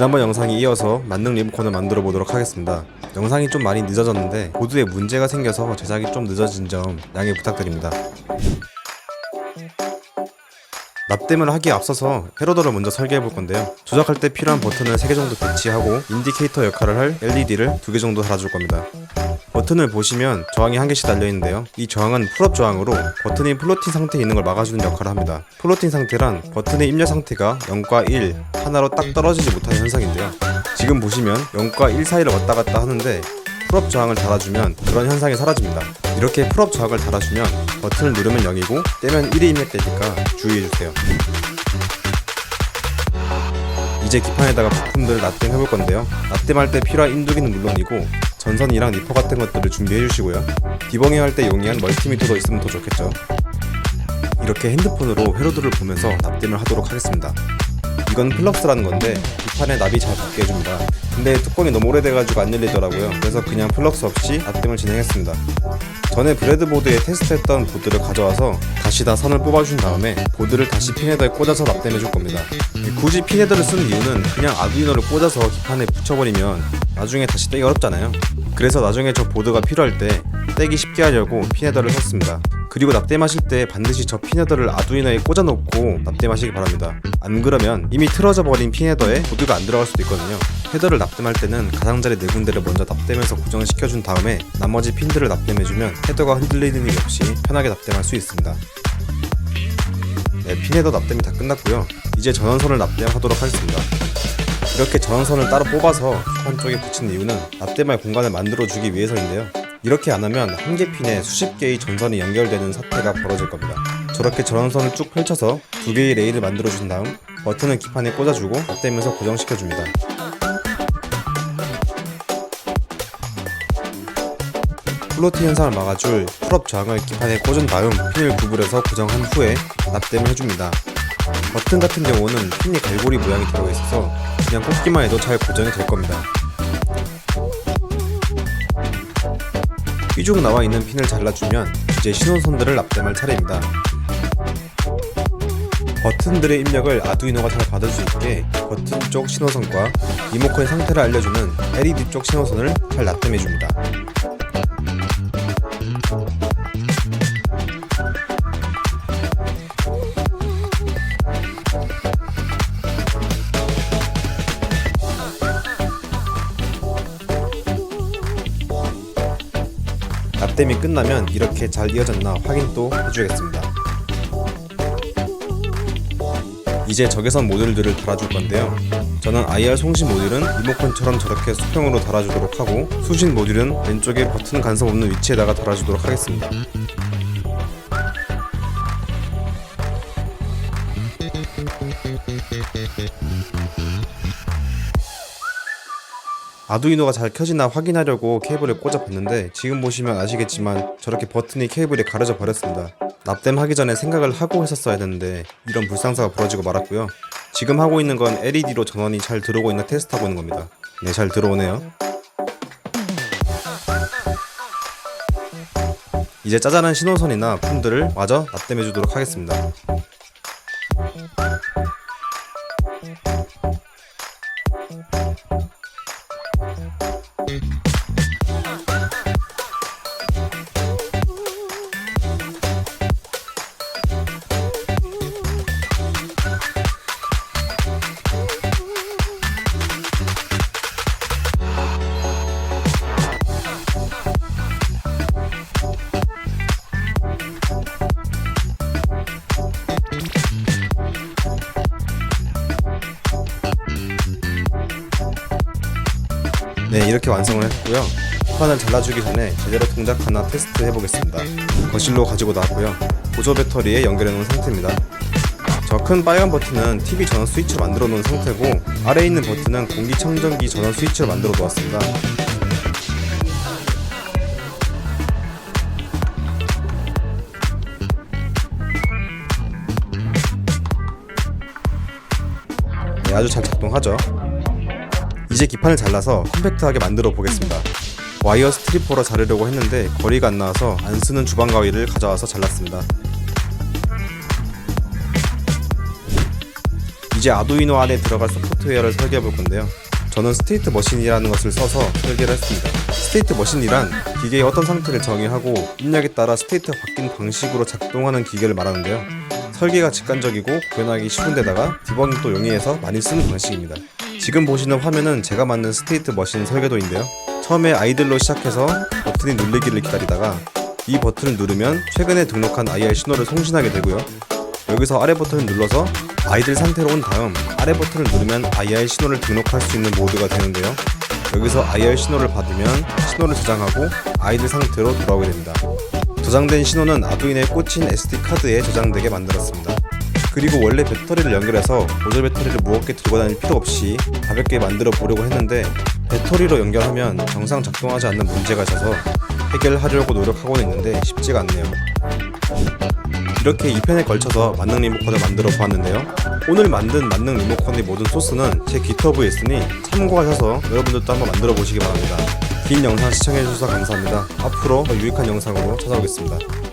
지난번 영상에 이어서 만능 리모컨을 만들어 보도록 하겠습니다. 영상이 좀 많이 늦어졌는데 보드에 문제가 생겨서 제작이 좀 늦어진 점 양해 부탁드립니다. 납땜을 하기에 앞서서 헤로더를 먼저 설계해 볼 건데요. 조작할 때 필요한 버튼을 3개 정도 배치하고 인디케이터 역할을 할 LED를 2개 정도 달아줄 겁니다. 버튼을 보시면 저항이 한 개씩 달려 있는데요. 이 저항은 풀업 저항으로 버튼이 플로팅 상태에 있는 걸 막아주는 역할을 합니다. 플로팅 상태란 버튼의 입력 상태가 0과 1 하나로 딱 떨어지지 못하는 현상인데요. 지금 보시면 0과 1 사이를 왔다 갔다 하는데 풀업 저항을 달아주면 그런 현상이 사라집니다. 이렇게 풀업 저항을 달아주면 버튼을 누르면 0이고 떼면 1이 입력 되니까 주의해주세요. 이제 기판에다가 부품들을 납땜 해볼 건데요. 납땜할 때 필요한 인두기는 물론이고 전선이랑 니퍼 같은 것들을 준비해 주시고요. 디버깅 할 때 용이한 멀티미터도 있으면 더 좋겠죠. 이렇게 핸드폰으로 회로드를 보면서 납땜을 하도록 하겠습니다. 이건 플럭스라는 건데 기판에 납이 잘 붙게 해줍니다. 근데 뚜껑이 너무 오래돼가지고 안 열리더라고요. 그래서 그냥 플럭스 없이 납땜을 진행했습니다. 전에 브레드보드에 테스트했던 보드를 가져와서 다시 다 선을 뽑아준 다음에 보드를 다시 핀헤더에 꽂아서 납땜해줄 겁니다. 굳이 핀헤더를 쓰는 이유는 그냥 아두이노를 꽂아서 기판에 붙여버리면 나중에 다시 떼기 어렵잖아요. 그래서 나중에 저 보드가 필요할 때 떼기 쉽게 하려고 핀헤더를 썼습니다. 그리고 납땜하실 때 반드시 저 핀헤더를 아두이노에 꽂아놓고 납땜하시기 바랍니다. 안 그러면 이미 틀어져 버린 핀헤더에 보드가 안 들어갈 수도 있거든요. 헤더를 납땜할 때는 가장자리 네 군데를 먼저 납땜해서 고정시켜준 다음에 나머지 핀들을 납땜해주면 헤더가 흔들리는 일 없이 편하게 납땜할 수 있습니다. 네, 핀헤더 납땜이 다 끝났고요. 이제 전원선을 납땜하도록 하겠습니다. 이렇게 전원선을 따로 뽑아서 한쪽에 붙인 이유는 납땜할 공간을 만들어주기 위해서인데요. 이렇게 안 하면 한 개 핀에 수십 개의 전선이 연결되는 사태가 벌어질 겁니다. 저렇게 전원선을 쭉 펼쳐서 두 개의 레일을 만들어준 다음 버튼을 기판에 꽂아주고 납땜해서 고정시켜줍니다. 플로팅 현상을 막아줄 풀업 저항을 기판에 꽂은 다음 핀을 구부려서 고정한 후에 납땜을 해줍니다. 버튼 같은 경우는 핀이 갈고리 모양이 들어있어서 그냥 꽂기만 해도 잘 고정이 될 겁니다. 삐죽 나와 있는 핀을 잘라주면 이제 신호선들을 납땜할 차례입니다. 버튼들의 입력을 아두이노가 잘 받을 수 있게 버튼 쪽 신호선과 리모컨의 상태를 알려주는 LED 쪽 신호선을 잘 납땜해줍니다. 납땜이 끝나면 이렇게 잘 이어졌나 확인 또 해주겠습니다. 이제 적외선 모듈들을 달아줄 건데요. 저는 IR 송신 모듈은 리모컨처럼 저렇게 수평으로 달아주도록 하고 수신 모듈은 왼쪽에 버튼 간섭 없는 위치에다가 달아주도록 하겠습니다. 아두이노가 잘 켜지나 확인하려고 케이블을 꽂아봤는데 지금 보시면 아시겠지만 저렇게 버튼이 케이블에 가려져 버렸습니다. 납땜하기 전에 생각을 하고 했었어야 되는데 이런 불상사가 벌어지고 말았고요. 지금 하고 있는 건 LED로 전원이 잘 들어오고 있나 테스트하고 있는 겁니다. 네, 잘 들어오네요. 이제 짜잘한 신호선이나 품들을 마저 납땜해 주도록 하겠습니다. 네, 이렇게 완성을 했고요. 판을 잘라주기 전에 제대로 동작 하나 테스트 해보겠습니다. 거실로 가지고 나왔고요. 보조 배터리에 연결해 놓은 상태입니다. 저 큰 빨간 버튼은 TV 전원 스위치로 만들어 놓은 상태고 아래에 있는 버튼은 공기청정기 전원 스위치로 만들어 놓았습니다. 네, 아주 잘 작동하죠. 이제 기판을 잘라서 컴팩트하게 만들어 보겠습니다. 와이어 스트리퍼로 자르려고 했는데 거리가 안 나와서 안 쓰는 주방 가위를 가져와서 잘랐습니다. 이제 아두이노 안에 들어갈 소프트웨어를 설계해 볼 건데요. 저는 스테이트 머신이라는 것을 써서 설계를 했습니다. 스테이트 머신이란 기계의 어떤 상태를 정의하고 입력에 따라 스테이트가 바뀐 방식으로 작동하는 기계를 말하는데요. 설계가 직관적이고 구현하기 쉬운데다가 디버깅 또 용이해서 많이 쓰는 방식입니다. 지금 보시는 화면은 제가 만든 스테이트 머신 설계도인데요. 처음에 아이들로 시작해서 버튼이 눌리기를 기다리다가 이 버튼을 누르면 최근에 등록한 IR 신호를 송신하게 되고요. 여기서 아래 버튼을 눌러서 아이들 상태로 온 다음 아래 버튼을 누르면 IR 신호를 등록할 수 있는 모드가 되는데요. 여기서 IR 신호를 받으면 신호를 저장하고 아이들 상태로 돌아오게 됩니다. 저장된 신호는 아두이노에 꽂힌 SD 카드에 저장되게 만들었습니다. 그리고 원래 배터리를 연결해서 보조 배터리를 무겁게 들고 다닐 필요 없이 가볍게 만들어 보려고 했는데 배터리로 연결하면 정상 작동하지 않는 문제가 있어서 해결하려고 노력하고는 있는데 쉽지가 않네요. 이렇게 2편에 걸쳐서 만능 리모컨을 만들어 보았는데요. 오늘 만든 만능 리모컨의 모든 소스는 제 기터브에 있으니 참고하셔서 여러분들도 한번 만들어 보시기 바랍니다. 긴 영상 시청해주셔서 감사합니다. 앞으로 더 유익한 영상으로 찾아오겠습니다.